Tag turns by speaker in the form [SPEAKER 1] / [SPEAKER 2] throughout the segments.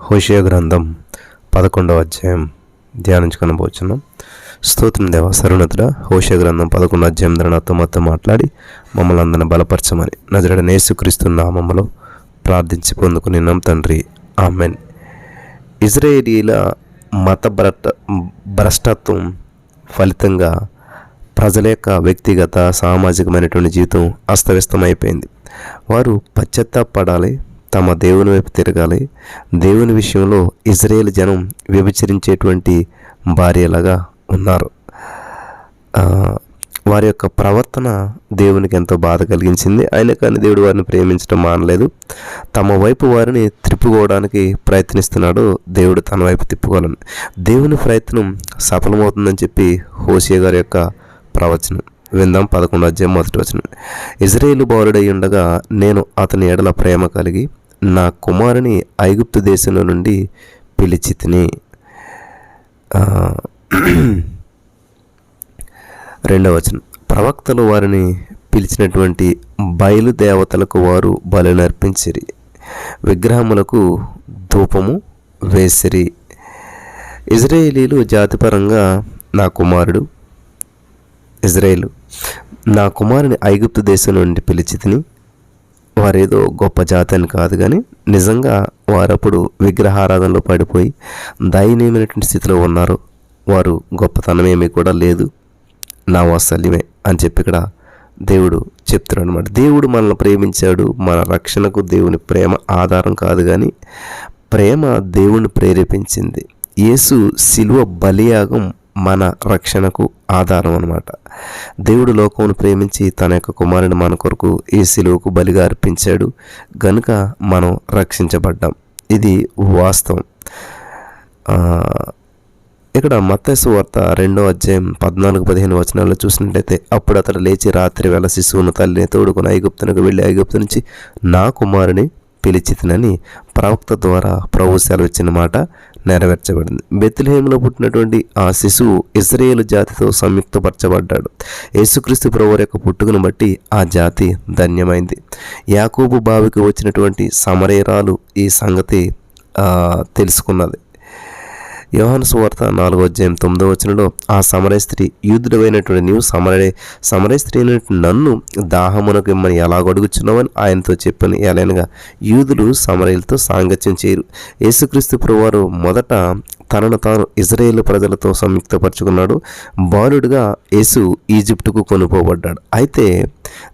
[SPEAKER 1] హోషియా గ్రంథం పదకొండవ అధ్యాయం ధ్యానించుకొనబోచున్నాం స్తోత్రం దేవ సరుణతుడ హోషియా గ్రంథం పదకొండు అధ్యాయం ద్వారా నాతో మొత్తం మాట్లాడి మమ్మల్ని అందరిని బలపరచమని నజరడ నేసుక్రీస్తు నామములో ప్రార్థించి పొందుకునిన్నాం తండ్రి. ఆమెన్. ఇజ్రాయేలీల మత భ్రట భ్రష్టత్వం ఫలితంగా ప్రజల యొక్క వ్యక్తిగత సామాజికమైనటువంటి జీవితం అస్తవ్యస్తమైపోయింది. వారు పశ్చాత్తాపడాలి తమ దేవుని వైపు తిరగాలి. దేవుని విషయంలో ఇజ్రాయేల్ జనం వ్యభిచరించేటువంటి భార్యలాగా ఉన్నారు. వారి యొక్క ప్రవర్తన దేవునికి ఎంతో బాధ కలిగించింది. అయినా కానీ దేవుడు వారిని ప్రేమించడం మానలేదు. తమ వైపు వారిని తిప్పుకోవడానికి ప్రయత్నిస్తున్నాడు దేవుడు తన వైపు తిప్పుకోవాలని. దేవుని ప్రయత్నం సఫలమవుతుందని చెప్పి హోషియా గారి యొక్క ప్రవచనం. విందాం పదకొండు అధ్యాయం మొదటి వచనం. ఇజ్రాయేలు బాలుడై ఉండగా నేను అతని ఎడల ప్రేమ కలిగి నా కుమారుని ఐగుప్తు దేశంలో నుండి పిలిచి తిని రెండవ వచనం. ప్రవక్తలు వారిని పిలిచినటువంటి బయలుదేవతలకు వారు బలునర్పించిరి. విగ్రహములకు ధూపము వేసిరి. ఇజ్రాయేలీలు జాతిపరంగా నా కుమారుడు ఇజ్రాయేలు నా కుమారుని ఐగుప్తు దేశం నుండి పిలిచి తిని వారేదో గొప్ప జాతి అని కాదు కానీ నిజంగా వారప్పుడు విగ్రహారాధనలో పడిపోయి దయనీయమైనటువంటి స్థితిలో ఉన్నారు. వారు గొప్పతనం ఏమీ కూడా లేదు. నా వాత్సల్యమే అని చెప్పి ఇక్కడ దేవుడు చెప్తున్నాడు అనమాట దేవుడు మనల్ని ప్రేమించాడు. మన రక్షణకు దేవుని ప్రేమ ఆధారం కాదు కానీ ప్రేమ దేవుణ్ణి ప్రేరేపించింది. యేసు శిలువ బలియాగం మన రక్షణకు ఆధారం అనమాట దేవుడు లోకమును ప్రేమించి తన యొక్క కుమారుని మన కొరకు ఈ శిలువుకు బలిగా అర్పించాడు. గనుక మనం రక్షించబడ్డాం. ఇది వాస్తవం. ఇక్కడ మత్తైసు వార్త రెండో అధ్యాయం పద్నాలుగు పదిహేను వచనాల్లో చూసినట్లయితే అప్పుడు అతడు లేచి రాత్రి వేళ శిశువును తల్లిని తోడుకుని ఐగుప్తునకు వెళ్ళి ఐగుప్తు నుంచి నా కుమారుని పిలిచితినని ప్రవక్త ద్వారా ప్రభు సెలవిచ్చిన మాట. నెరవేర్చబడింది. బెత్లహేములో పుట్టినటువంటి ఆ శిశువు ఇజ్రాయేలు జాతితో సంయుక్తపరచబడ్డాడు. యేసుక్రీస్తు ప్రభువు యొక్క పుట్టుకను బట్టి ఆ జాతి ధన్యమైంది. యాకోబు బావికి వచ్చినటువంటి సమరేరాలు ఈ సంగతి తెలుసుకున్నది. యోహన్ సువార్త నాలుగో అధ్యాయం తొమ్మిదో వచనంలో ఆ సమరయ స్త్రీ యూదుడమైనటువంటి నీవు సమరయ సమరయ స్త్రీ అయినటువంటి నన్ను దాహమునకు ఇమ్మని ఎలా అడుగుచున్నావని ఆయనతో చెప్పని ఎలానగా యూదులు సమరయులతో సాంగత్యం చేయరు. యేసుక్రీస్తు ప్రభువారు మొదట తనను తాను ఇజ్రాయేల్ ప్రజలతో సంయుక్తపరచుకున్నాడు. బాలుడుగా యేసు ఈజిప్టుకు కొనుపోబడ్డాడు. అయితే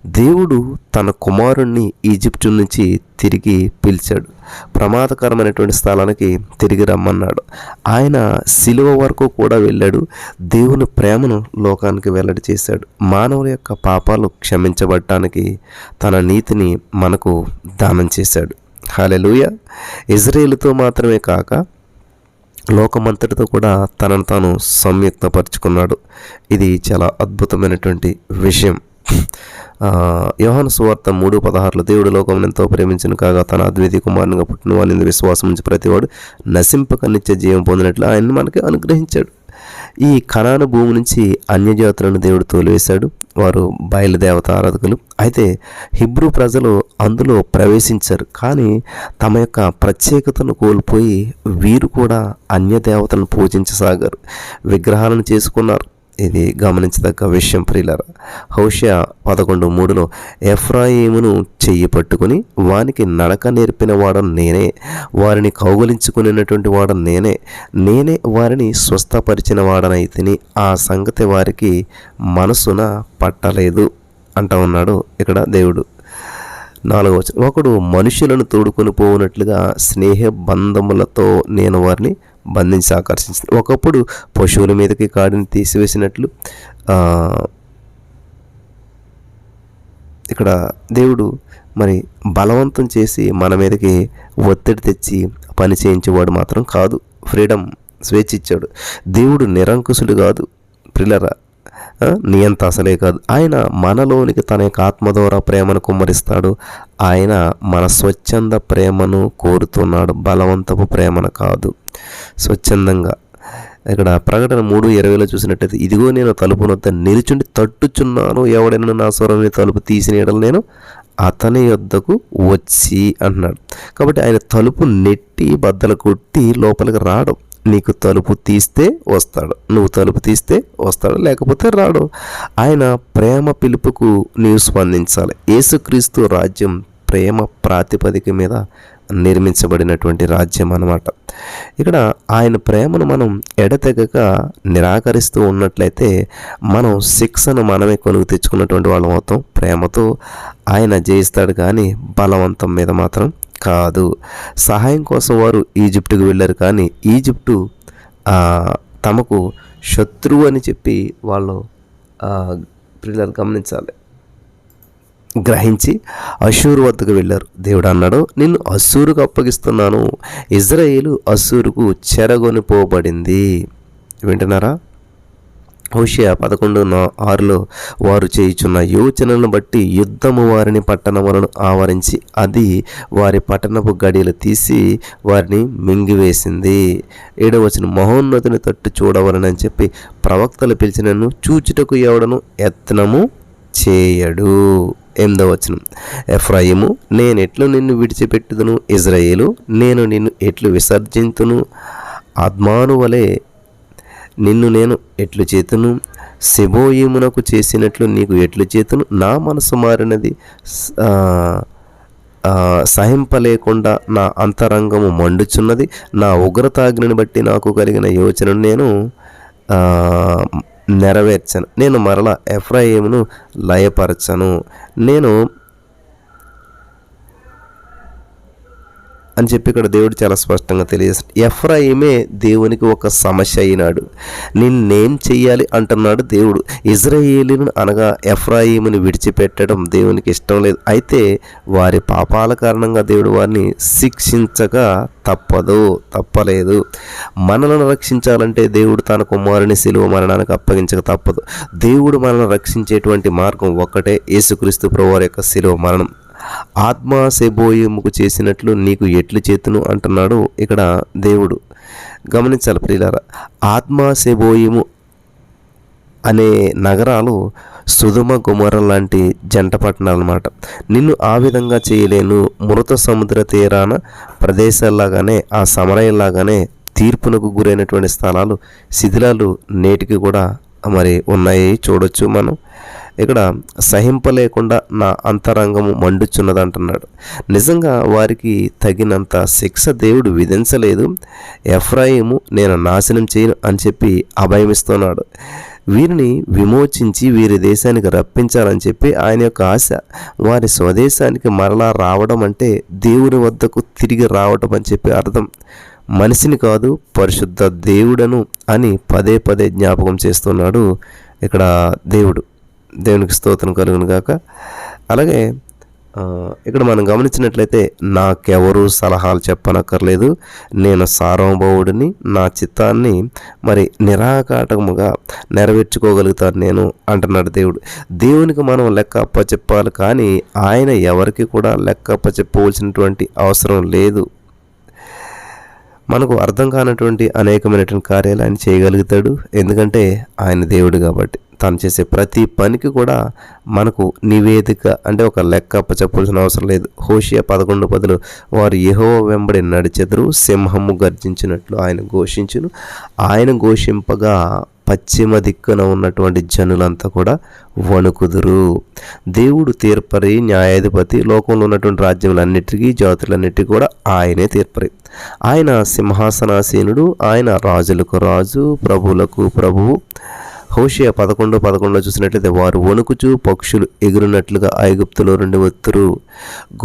[SPEAKER 1] దేవుడు తన కుమారుణ్ణి ఈజిప్టు నుంచి తిరిగి పిలిచాడు. ప్రమాదకరమైనటువంటి స్థలానికి తిరిగి రమ్మన్నాడు. ఆయన శిలువ వరకు కూడా వెళ్ళాడు. దేవుని ప్రేమను లోకానికి వెల్లడి చేశాడు. మానవుల యొక్క పాపాలు క్షమించబడటానికి తన నీతిని మనకు దానం చేశాడు. హాలెలూయ ఇజ్రాయేల్తో మాత్రమే కాక లోకమంతటితో కూడా తనను తాను సంయుక్తపరుచుకున్నాడు. ఇది చాలా అద్భుతమైనటువంటి విషయం. యోహాను సువార్త మూడు పదహారులో దేవుడు లోకం ఎంతో ప్రేమించిన కాగా తన అద్వితీయ కుమారునిగా పుట్టిన వాని విశ్వాసం నుంచి ప్రతివాడు నశింపక నిత్య జీవం పొందినట్లు ఆయన మనకి అనుగ్రహించాడు. ఈ కణాను భూమి నుంచి అన్యజాతులను దేవుడు తోలివేశాడు. వారు బయలుదేవత ఆరాధకులు. అయితే హిబ్రూ ప్రజలు అందులో ప్రవేశించారు. కానీ తమ యొక్క ప్రత్యేకతను కోల్పోయి వీరు కూడా అన్య దేవతలను పూజించసాగారు. విగ్రహాలను చేసుకున్నారు. ఇది గమనించదగ్గ విషయం ప్రియులర హౌషియా పదకొండు మూడులో ఎఫ్రాయిమును చెయ్యి పట్టుకుని వానికి నడక నేర్పిన వాడను నేనే వారిని కౌగలించుకునేటువంటి వాడను నేనే నేనే వారిని స్వస్థపరిచిన వాడనైతిని ఆ సంగతి వారికి మనసున పట్టలేదు అంటా ఉన్నాడు ఇక్కడ దేవుడు. నాలుగవ ఒకడు మనుషులను తోడుకొని పోవునట్లుగా స్నేహ బంధములతో నేను వారిని బంధించి ఆకర్షించింది. ఒకప్పుడు పశువుల మీదకి కాడిని తీసివేసినట్లు ఇక్కడ దేవుడు మరి బలవంతం చేసి మన మీదకి ఒత్తిడి తెచ్చి పని చేయించేవాడు మాత్రం కాదు. ఫ్రీడమ్ స్వేచ్ఛ ఇచ్చాడు. దేవుడు నిరంకుశుడు కాదు. ప్రిలరా నియంత అసలే కాదు. ఆయన మనలోనికి తన యొక్క ఆత్మ ద్వారా ప్రేమను కుమ్మరిస్తాడు. ఆయన మన స్వచ్ఛంద ప్రేమను కోరుతున్నాడు. బలవంతపు ప్రేమను కాదు. స్వచ్ఛందంగా. ఇక్కడ ప్రకటన మూడు ఇరవైలో చూసినట్టయితే ఇదిగో నేను తలుపు నొద్ద నిలుచుండి తట్టుచున్నాను. ఎవడైనా నా స్వరం తలుపు తీసిన ఎడలు నేను అతని యొద్దకు వచ్చి అంటున్నాడు కాబట్టి ఆయన తలుపు నెట్టి బద్దలు కొట్టి లోపలికి రాడు నీకు తలుపు తీస్తే వస్తాడు. నువ్వు తలుపు తీస్తే వస్తాడు లేకపోతే రాడు. ఆయన ప్రేమ పిలుపుకు నీవు స్పందించాలి. యేసుక్రీస్తు రాజ్యం ప్రేమ ప్రాతిపదిక మీద నిర్మించబడినటువంటి రాజ్యం అన్నమాట. ఇక్కడ ఆయన ప్రేమను మనం ఎడతెగక నిరాకరిస్తూ ఉన్నట్లయితే మనం శిక్షను మనమే కొనుగు తెచ్చుకున్నటువంటి వాళ్ళం అవుతాం. ప్రేమతో ఆయన జయిస్తాడు కానీ బలవంతం మీద మాత్రం కాదు. సహాయం కోసం వారు ఈజిప్టుకు వెళ్ళారు కానీ ఈజిప్టు తమకు శత్రువు అని చెప్పి వాళ్ళు పిల్లలు గమనించాలి. గ్రహించి అసూరు వద్దకు వెళ్ళారు. దేవుడు అన్నాడు నిన్ను అశూరుకు అప్పగిస్తున్నాను. ఇజ్రాయేలు అశూరుకు చెరగొనిపోబడింది. వింటున్నారా? హోషియా పదకొండు నా- ఆరులో వారు చేయుచున్న యోచనలను బట్టి యుద్ధము వారిని పట్టణములను ఆవరించి అది వారి పట్టణపు గడియలు తీసి వారిని మింగివేసింది. ఏడవచన మహోన్నతిని తట్టు చూడవలనని చెప్పి ప్రవక్తలు పిలిచినను చూచుటకు ఎవడను యత్నము చేయడు. ఎనిమిదవ వచనం ఎఫ్రాయిము నేను ఎట్లు నిన్ను విడిచిపెట్టుదును? ఇజ్రాయేలు నేను నిన్ను ఎట్లు విసర్జింతును? ఆత్మాను వలె నిన్ను నేను ఎట్లు చేతును? సెబోయిమునకు చేసినట్లు నీకు ఎట్లు చేతును? నా మనసు మారినది సహింపలేకుండా నా అంతరంగము మండుచున్నది. నా ఉగ్రతాగ్నిని బట్టి నాకు కలిగిన యోచనను నేను నెరవేర్చను. నేను మరలా ఎఫ్రాయిమును లయపరచను. నేను అని చెప్పి ఇక్కడ దేవుడు చాలా స్పష్టంగా తెలియజేస్తాడు. ఎఫ్రాయిమే దేవునికి ఒక సమస్య అయినాడు. నిన్నేం చెయ్యాలి అంటున్నాడు దేవుడు. ఇజ్రాయేలీను అనగా ఎఫ్రాయిముని విడిచిపెట్టడం దేవునికి ఇష్టం లేదు. అయితే వారి పాపాల కారణంగా దేవుడు వారిని శిక్షించక తప్పదు తప్పలేదు. మనలను రక్షించాలంటే దేవుడు తన కుమారుని శిలువ మరణానికి అప్పగించక తప్పదు. దేవుడు మనల్ని రక్షించేటువంటి మార్గం ఒక్కటే యేసుక్రీస్తు ప్రభువారి యొక్క శిలువ మరణం. ఆత్మ సెబోయముకు చేసినట్లు నీకు ఎట్లు చేతును అంటున్నాడు ఇక్కడ దేవుడు. గమనించాలి ప్రియులారా ఆత్మ సెబోయము అనే నగరాలు సుధుమ గుమర లాంటి జంట పట్టణాలన్నమాట. నిన్ను ఆ విధంగా చేయలేను. మృత సముద్ర తీరాన ప్రదేశాల్లాగానే ఆ సమరయంలాగానే తీర్పునకు గురైనటువంటి స్థలాలు శిథిలాలు నేటికి కూడా మరి ఉన్నాయి. చూడొచ్చు మనం. ఇక్కడ సహింపలేకుండా నా అంతరంగము మండుచున్నదంటున్నాడు. నిజంగా వారికి తగినంత శిక్ష దేవుడు విధించలేదు. ఎఫ్రాయిము నేను నాశనం చేయను అని చెప్పి అభయమిస్తున్నాడు. వీరిని విమోచించి వీరి దేశానికి రప్పించాలని చెప్పి ఆయన యొక్క ఆశ వారి స్వదేశానికి మరలా రావడం అంటే దేవుని వద్దకు తిరిగి రావడం అని చెప్పి అర్థం. మనిషిని కాదు పరిశుద్ధ దేవుడను అని పదే పదే జ్ఞాపకం చేస్తున్నాడు ఇక్కడ దేవుడు. దేవునికి స్తోత్రం కలుగును గాక. అలాగే ఇక్కడ మనం గమనించినట్లయితే నాకెవరు సలహాలు చెప్పనక్కర్లేదు. నేను సార్వభౌవుడిని నా చిత్తాన్ని మరి నిరాకాటముగా నెరవేర్చుకోగలుగుతాను నేను అంటున్నాడు దేవుడు. దేవునికి మనం లెక్క అప్పచెప్పాలి కానీ ఆయన ఎవరికి కూడా లెక్క అప్పచెప్పవలసినటువంటి అవసరం లేదు. మనకు అర్థం కానటువంటి అనేకమైనటువంటి కార్యాలు ఆయన చేయగలుగుతాడు. ఎందుకంటే ఆయన దేవుడు కాబట్టి. తను చేసే ప్రతి పనికి కూడా మనకు నివేదిక అంటే ఒక లెక్క చెప్పాల్సిన అవసరం లేదు. హోషియా పదకొండు పదులు వారు యహో వెంబడి నడిచెదరు సింహము గర్జించినట్లు ఆయన ఘోషించును. ఆయన ఘోషింపగా పశ్చిమ దిక్కున ఉన్నటువంటి జనులంతా కూడా వణుకుదురు. దేవుడు తీర్పరి న్యాయాధిపతి లోకంలో ఉన్నటువంటి రాజ్యములన్నిటికీ జాతులన్నిటికీ కూడా ఆయనే తీర్పరి. ఆయన సింహాసనాసీనుడు ఆయన రాజులకు రాజు ప్రభువులకు ప్రభువు. హోషియా పదకొండు పదకొండులో చూసినట్లయితే వారు వణుకుచు పక్షులు ఎగురునట్లుగా ఐగుప్తులో నుండి వత్తురు.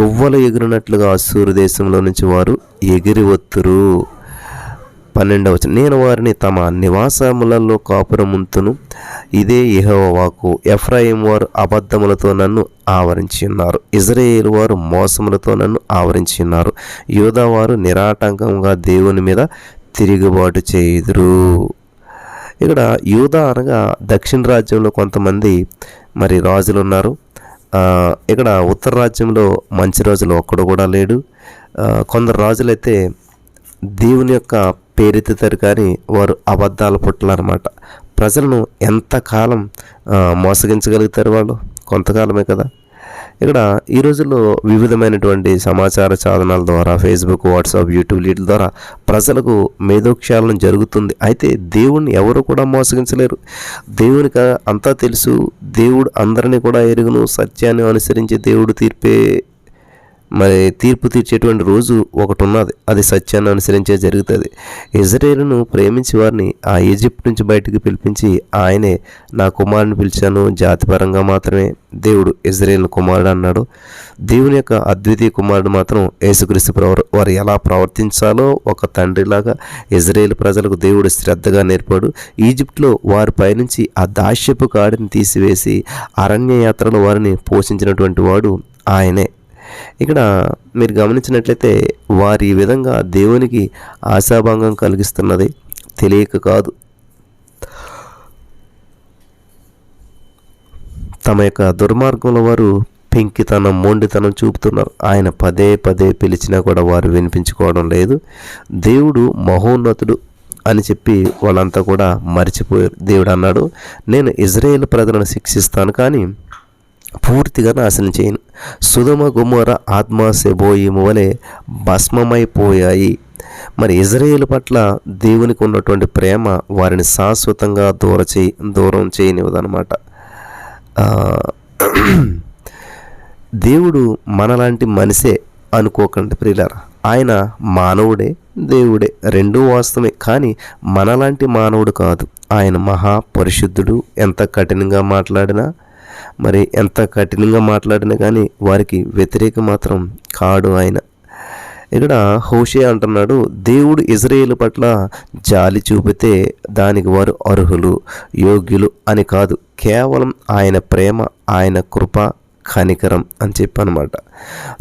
[SPEAKER 1] గువ్వలు ఎగురునట్లుగా అసూరు దేశంలో నుంచి వారు ఎగిరి వత్తురు. పన్నెండవ నేను వారిని తమ నివాసములలో కాపురముంతును ఇదే యహోవాకు ఎఫ్రాయిం వారు అబద్ధములతో నన్ను ఆవరించి ఉన్నారు. ఇజ్రాయేల్ వారు మోసములతో నన్ను ఆవరించి ఉన్నారు. యూదా వారు నిరాటంకంగా దేవుని మీద తిరుగుబాటు చేయుదురు. ఇక్కడ యూదా అనగా దక్షిణ రాజ్యంలో కొంతమంది మరి రాజులు ఉన్నారు ఇక్కడ ఉత్తర రాజ్యంలో మంచి రాజులు ఒక్కడు కూడా లేడు. కొందరు రాజులైతే దేవుని యొక్క పేరెత్తుతారు కానీ వారు అబద్ధాల పుట్టలన్నమాట. ప్రజలను ఎంతకాలం మోసగించగలుగుతారు వాళ్ళు? కొంతకాలమే కదా. ఇక్కడ ఈ రోజుల్లో వివిధమైనటువంటి సమాచార సాధనాల ద్వారా ఫేస్బుక్ వాట్సాప్ యూట్యూబ్ వీటి ద్వారా ప్రజలకు మేధోక్షాలను జరుగుతుంది. అయితే దేవుణ్ణి ఎవరు కూడా మోసగించలేరు. దేవునికి అంతా తెలుసు. దేవుడు అందరినీ కూడా ఎరుగును. సత్యాన్ని అనుసరించి దేవుడు తీర్పే మరి తీర్పు తీర్చేటువంటి రోజు ఒకటి ఉన్నది అది సత్యాన్ని అనుసరించే జరుగుతుంది. ఇజ్రాయేల్ను ప్రేమించి వారిని ఆ ఈజిప్ట్ నుంచి బయటికి పిలిపించి ఆయనే నా కుమారుని పిలిచాను జాతిపరంగా మాత్రమే దేవుడు ఇజ్రాయేల్ కుమారుడు అన్నాడు. దేవుని యొక్క అద్వితీయ కుమారుడు మాత్రం యేసుక్రీస్తు ప్రవర్ వారు ఎలా ప్రవర్తించాలో ఒక తండ్రిలాగా ఇజ్రాయేల్ ప్రజలకు దేవుడు శ్రద్ధగా నేర్పాడు. ఈజిప్ట్లో వారి పైనుంచి ఆ దాస్యపు కాడిని తీసివేసి అరణ్య యాత్రలో వారిని పోషించినటువంటి వాడు ఆయనే. ఇక్కడ మీరు గమనించినట్లయితే వారి విధంగా దేవునికి ఆశాభంగం కలిగిస్తున్నది తెలియక కాదు. తమ యొక్క దుర్మార్గంలో వారు పెంకితనం మొండితనం చూపుతున్నారు. ఆయన పదే పదే పిలిచినా కూడా వారు వినిపించుకోవడం లేదు. దేవుడు మహోన్నతుడు అని చెప్పి వాళ్ళంతా కూడా మర్చిపోయారు. దేవుడు అన్నాడు నేను ఇజ్రాయేల్ ప్రజలను శిక్షిస్తాను కానీ పూర్తిగా నాశనం చేయను. సుధమ గుమ్మర ఆత్మ సెబోయిము వలె భస్మమైపోయాయి. మరి ఇజ్రాయేల్ పట్ల దేవునికి ఉన్నటువంటి ప్రేమ వారిని శాశ్వతంగా దూర చేయి దూరం చేయనివ్వదనమాట దేవుడు మనలాంటి మనిషే అనుకోకండి ప్రియులారా. ఆయన మానవుడే దేవుడే రెండూ వాస్తవమే. కానీ మనలాంటి మానవుడు కాదు. ఆయన మహా పరిశుద్ధుడు ఎంత కఠినంగా మాట్లాడినా మరి ఎంత కఠినంగా మాట్లాడినా కానీ వారికి వ్యతిరేక మాత్రం కాడు ఆయన. ఇక్కడ హోషే అంటున్నాడు దేవుడు ఇజ్రాయేల్ పట్ల జాలి చూపితే దానికి వారు అర్హులు యోగ్యులు అని కాదు. కేవలం ఆయన ప్రేమ ఆయన కృప కనికరం అని చెప్పనమాట.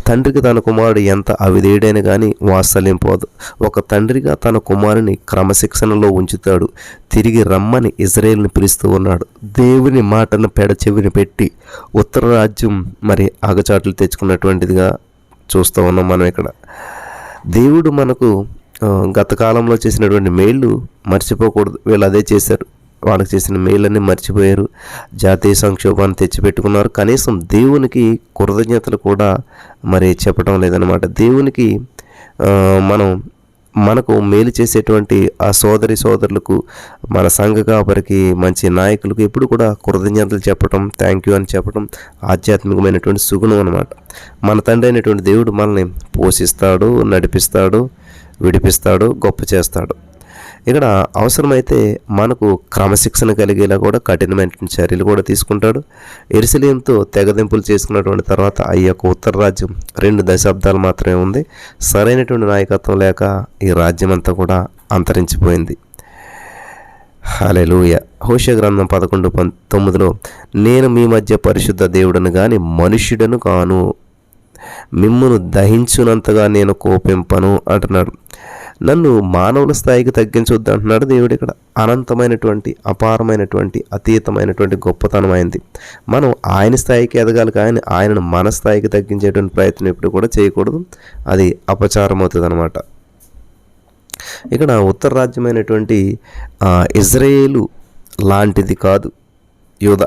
[SPEAKER 1] తండ్రికి తన కుమారుడు ఎంత అవిధేయుడైన కానీ వాత్సల్యం పోదు. ఒక తండ్రిగా తన కుమారుని క్రమశిక్షణలో ఉంచుతాడు. తిరిగి రమ్మని ఇజ్రాయేల్ని పిలుస్తూ ఉన్నాడు. దేవుని మాటను పెడ చెవిని పెట్టి ఉత్తర రాజ్యం మరి ఆగచాట్లు తెచ్చుకున్నటువంటిదిగా చూస్తూ ఉన్నాం మనం ఇక్కడ. దేవుడు మనకు గతకాలంలో చేసినటువంటి మేళ్ళు మర్చిపోకూడదు. వీళ్ళు అదే చేశారు. వాళ్ళకి చేసిన మేలన్నీ మర్చిపోయారు. జాతీయ సంక్షోభాన్ని తెచ్చిపెట్టుకున్నారు. కనీసం దేవునికి కృతజ్ఞతలు కూడా మరి చెప్పడం లేదనమాట దేవునికి మనం మనకు మేలు చేసేటువంటి ఆ సోదరి సోదరులకు మన సంఘ కాపరికి మంచి నాయకులకు ఎప్పుడు కూడా కృతజ్ఞతలు చెప్పడం థ్యాంక్ యూ అని చెప్పడం ఆధ్యాత్మికమైనటువంటి సుగుణం అనమాట మన తండ్రి అయినటువంటి దేవుడు మనల్ని పోషిస్తాడు నడిపిస్తాడు విడిపిస్తాడు గొప్ప చేస్తాడు. ఇక్కడ అవసరమైతే మనకు క్రమశిక్షణ కలిగేలా కూడా కఠినమైన చర్యలు కూడా తీసుకుంటాడు. ఎరుసలేంతో తెగదింపులు చేసుకున్నటువంటి తర్వాత ఈ యొక్క ఉత్తర రాజ్యం రెండు దశాబ్దాలు మాత్రమే ఉంది. సరైనటువంటి నాయకత్వం లేక ఈ రాజ్యం అంతా కూడా అంతరించిపోయింది. హలెలూయ హోష గ్రంథం పదకొండు పంతొమ్మిదిలో నేను మీ మధ్య పరిశుద్ధ దేవుడను కానీ మనుష్యుడను కాను మిమ్మును దహించునంతగా నేను కోపింపను అంటున్నాడు. నన్ను మానవుల స్థాయికి తగ్గించొద్దు అంటున్నాడు దేవుడు ఇక్కడ. అనంతమైనటువంటి అపారమైనటువంటి అతీతమైనటువంటి గొప్పతనం అయింది. మనం ఆయన స్థాయికి ఎదగాలి కానీ ఆయనను మన స్థాయికి తగ్గించేటువంటి ప్రయత్నం ఎప్పుడు కూడా చేయకూడదు. అది అపచారం అవుతుంది అనమాట ఇక్కడ ఉత్తర రాజ్యమైనటువంటి ఇజ్రాయేలు లాంటిది కాదు. యూద.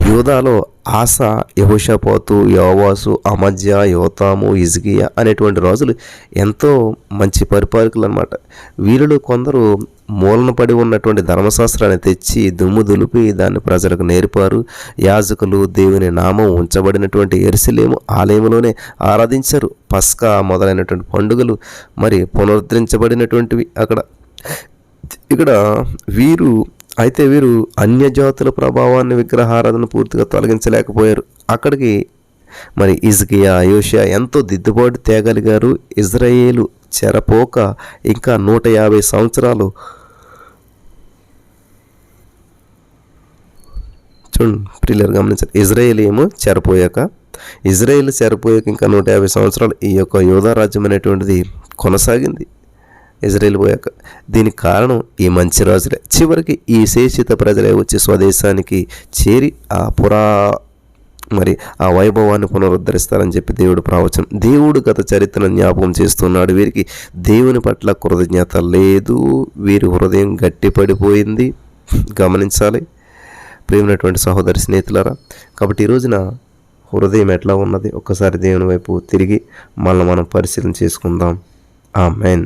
[SPEAKER 1] యూదాలో ఆస యహోషపోతు యోవాసు అమజ్య యోతాము ఇజ్గియా అనేటువంటి రాజులు ఎంతో మంచి పరిపాలకులు అనమాట వీరిలో కొందరు మూలన పడి ఉన్నటువంటి ధర్మశాస్త్రాన్ని తెచ్చి దుమ్ము దులిపి దాన్ని ప్రజలకు నేర్పారు. యాజకులు దేవుని నామం ఉంచబడినటువంటి ఎరుసలేము ఆలయంలోనే ఆరాధించారు. పస్కా మొదలైనటువంటి పండుగలు మరి పునరుద్ధరించబడినటువంటివి అక్కడ. ఇక్కడ వీరు అయితే వీరు అన్యజాతుల ప్రభావాన్ని విగ్రహారాధన పూర్తిగా తొలగించలేకపోయారు. అక్కడికి మరి ఇజ్కియా యోషియా ఎంతో దిద్దుబాటు తేగలిగారు. ఇజ్రాయేలు చెరపోక ఇంకా నూట యాభై సంవత్సరాలు చూడండి ప్రియులర్ గమనించారు ఇజ్రాయేల్ ఏమో చెరపోయాక ఇజ్రాయేల్ చెరపోయాక ఇంకా నూట యాభై సంవత్సరాలు ఈ యొక్క యోధారాజ్యం అనేటువంటిది కొనసాగింది. ఇజ్రాయెల్ పోయాక. దీనికి కారణం ఈ మంచి రాజులే. చివరికి ఈ శేషిత ప్రజలే వచ్చి స్వదేశానికి చేరి ఆ పురా మరి ఆ వైభవాన్ని పునరుద్ధరిస్తారని చెప్పి దేవుడు ప్రవచనం. దేవుడు గత చరిత్రను జ్ఞాపకం చేస్తున్నాడు వీరికి. దేవుని పట్ల కృతజ్ఞత లేదు. వీరి హృదయం గట్టిపడిపోయింది. గమనించాలి. ప్రేమైనటువంటి సహోదరి స్నేహితులారా కాబట్టి ఈ రోజున హృదయం ఎట్లా ఉన్నది? ఒక్కసారి దేవుని వైపు తిరిగి మళ్ళీ మనం పరిశీలన చేసుకుందాం. ఆ మెయిన్